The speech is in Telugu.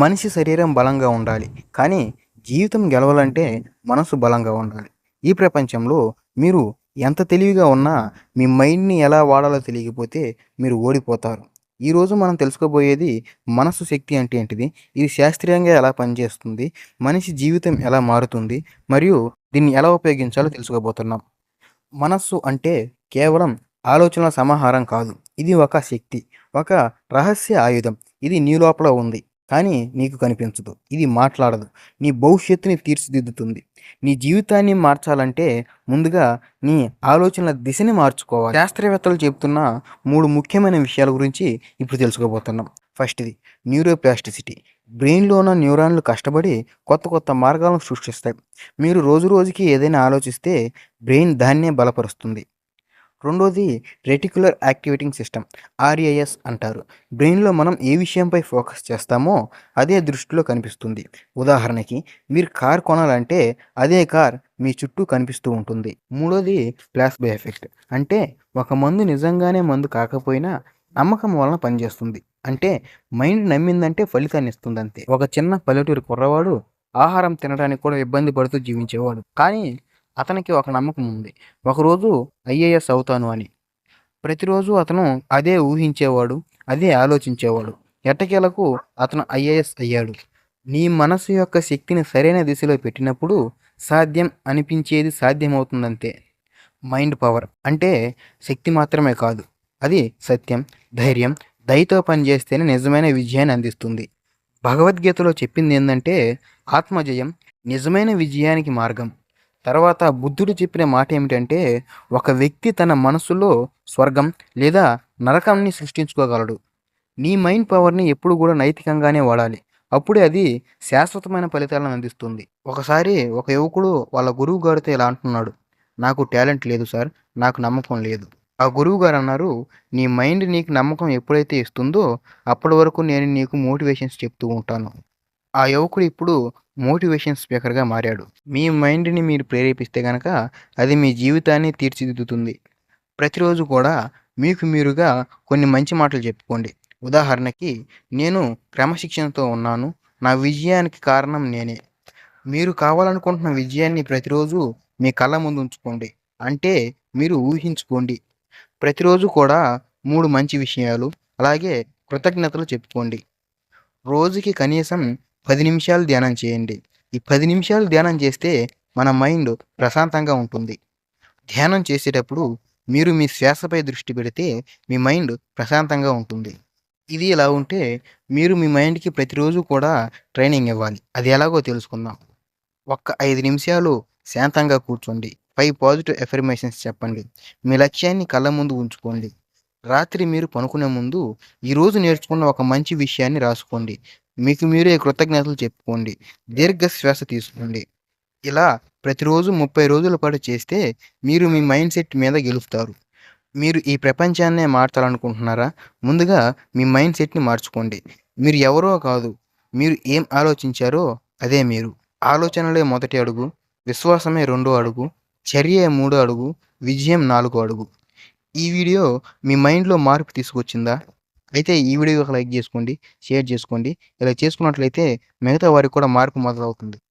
మనిషి శరీరం బలంగా ఉండాలి. కానీ జీవితం గెలవాలంటే మనసు బలంగా ఉండాలి. ఈ ప్రపంచంలో మీరు ఎంత తెలివిగా ఉన్నా మీ మైండ్ని ఎలా వాడాలో తెలియకపోతే మీరు ఓడిపోతారు. ఈరోజు మనం తెలుసుకోబోయేది మనసు శక్తి అంటే ఏంటిది? ఇది శాస్త్రీయంగా ఎలా పనిచేస్తుంది? మనిషి జీవితం ఎలా మారుతుంది? మరియు దీన్ని ఎలా ఉపయోగించాలో తెలుసుకోబోతున్నాం. మనస్సు అంటే కేవలం ఆలోచనల సమాహారం కాదు. ఇది ఒక శక్తి ఒక రహస్య ఆయుధం. ఇది నీ లోపల ఉంది. కానీ నీకు కనిపించదు. ఇది మాట్లాడదు. నీ భవిష్యత్తుని తీర్చిదిద్దుతుంది. నీ జీవితాన్ని మార్చాలంటే ముందుగా నీ ఆలోచనల దిశని మార్చుకోవాలి. శాస్త్రవేత్తలు చెబుతున్న మూడు ముఖ్యమైన విషయాల గురించి ఇప్పుడు తెలుసుకోబోతున్నాం. ఫస్ట్ది న్యూరోప్లాస్టిసిటీ. బ్రెయిన్లో ఉన్న న్యూరాన్లు కష్టపడి కొత్త కొత్త మార్గాలను సృష్టిస్తాయి. మీరు రోజు రోజుకి ఏదైనా ఆలోచిస్తే బ్రెయిన్ దాన్నే బలపరుస్తుంది. రెండోది రెటిక్యులర్ యాక్టివేటింగ్ సిస్టమ్ ఆర్ఏఎస్ అంటారు. బ్రెయిన్లో మనం ఏ విషయంపై ఫోకస్ చేస్తామో అదే దృష్టిలో కనిపిస్తుంది. ఉదాహరణకి మీరు కార్ కొనాలంటే అదే కార్ మీ చుట్టూ కనిపిస్తూ ఉంటుంది. మూడోది ప్లాస్బో ఎఫెక్ట్ అంటే ఒక మందు నిజంగానే మందు కాకపోయినా నమ్మకం వలన పనిచేస్తుంది. అంటే మైండ్ నమ్మిందంటే ఫలితాన్ని ఇస్తుంది అంతే ఒక చిన్న పల్లెటూరు కుర్రవాడు ఆహారం తినడానికి కూడా ఇబ్బంది పడుతూ జీవించేవాడు. కానీ అతనికి ఒక నమ్మకం ఉంది. ఒకరోజు ఐఏఎస్ అవుతాను అని. ప్రతిరోజు అతను అదే ఊహించేవాడు అదే ఆలోచించేవాడు. ఎట్టకేలకు అతను ఐఏఎస్ అయ్యాడు. నీ మనసు యొక్క శక్తిని సరైన దిశలో పెట్టినప్పుడు సాధ్యం అనిపించేది సాధ్యమవుతుందంతే. మైండ్ పవర్ అంటే శక్తి మాత్రమే కాదు. అది సత్యం ధైర్యం దయతో పనిచేస్తేనే నిజమైన విజయాన్ని అందిస్తుంది. భగవద్గీతలో చెప్పింది ఏంటంటే ఆత్మజయం నిజమైన విజయానికి మార్గం. తర్వాత బుద్ధుడు చెప్పిన మాట ఏమిటంటే ఒక వ్యక్తి తన మనసులో స్వర్గం లేదా నరకాన్ని సృష్టించుకోగలడు. నీ మైండ్ పవర్ని ఎప్పుడు కూడా నైతికంగానే వాడాలి. అప్పుడే అది శాశ్వతమైన ఫలితాలను అందిస్తుంది. ఒకసారి ఒక యువకుడు వాళ్ళ గురువు గారితో ఇలా అంటున్నాడు నాకు టాలెంట్ లేదు సార్ నాకు నమ్మకం లేదు. ఆ గురువు గారు అన్నారు నీ మైండ్ నీకు నమ్మకం ఎప్పుడైతే ఇస్తుందో అప్పటి వరకు నేను నీకు మోటివేషన్స్ చెప్తూ ఉంటాను. ఆ యువకుడు ఇప్పుడు మోటివేషన్ స్పీకర్గా మారాడు. మీ మైండ్ని మీరు ప్రేరేపిస్తే కనుక అది మీ జీవితాన్ని తీర్చిదిద్దుతుంది. ప్రతిరోజు కూడా మీకు మీరుగా కొన్ని మంచి మాటలు చెప్పుకోండి. ఉదాహరణకి నేను క్రమశిక్షణతో ఉన్నాను. నా విజయానికి కారణం నేనే. మీరు కావాలనుకుంటున్న విజయాన్ని ప్రతిరోజు మీ కళ్ళ ముందు ఉంచుకోండి. అంటే మీరు ఊహించుకోండి. ప్రతిరోజు కూడా మూడు మంచి విషయాలు అలాగే కృతజ్ఞతలు చెప్పుకోండి. రోజుకి కనీసం పది నిమిషాలు ధ్యానం చేయండి. ఈ పది నిమిషాలు ధ్యానం చేస్తే మన మైండ్ ప్రశాంతంగా ఉంటుంది. ధ్యానం చేసేటప్పుడు మీరు మీ శ్వాసపై దృష్టి పెడితే మీ మైండ్ ప్రశాంతంగా ఉంటుంది. ఇది ఎలా ఉంటే మీరు మీ మైండ్కి ప్రతిరోజు కూడా ట్రైనింగ్ ఇవ్వాలి. అది ఎలాగో తెలుసుకుందాం. ఒక్క ఐదు నిమిషాలు శాంతంగా కూర్చోండి. ఫైవ్ పాజిటివ్ ఎఫర్మేషన్స్ చెప్పండి. మీ లక్ష్యాన్ని కళ్ళ ముందు ఉంచుకోండి. రాత్రి మీరు పనుకునే ముందు ఈరోజు నేర్చుకున్న ఒక మంచి విషయాన్ని రాసుకోండి. మీకు మీరే కృతజ్ఞతలు చెప్పుకోండి దీర్ఘ శ్వాస తీసుకోండి. ఇలా ప్రతిరోజు ముప్పై రోజుల పాటు చేస్తే మీరు మీ మైండ్ సెట్ మీద గెలుస్తారు మీరు ఈ ప్రపంచాన్నే మార్చాలనుకుంటున్నారా? ముందుగా మీ మైండ్ సెట్ని మార్చుకోండి. మీరు ఎవరో కాదు మీరు ఏం ఆలోచించారో అదే మీరు. ఆలోచనలే మొదటి అడుగు విశ్వాసమే రెండో అడుగు చర్య మూడో అడుగు విజయం నాలుగో అడుగు. ఈ వీడియో మీ మైండ్లో మార్పు తీసుకొచ్చిందా? అయితే ఈ వీడియో లైక్ చేసుకోండి షేర్ చేసుకోండి. ఇలా చేసుకున్నట్లయితే మిగతా వారికి కూడా మార్పు మొదలవుతుంది.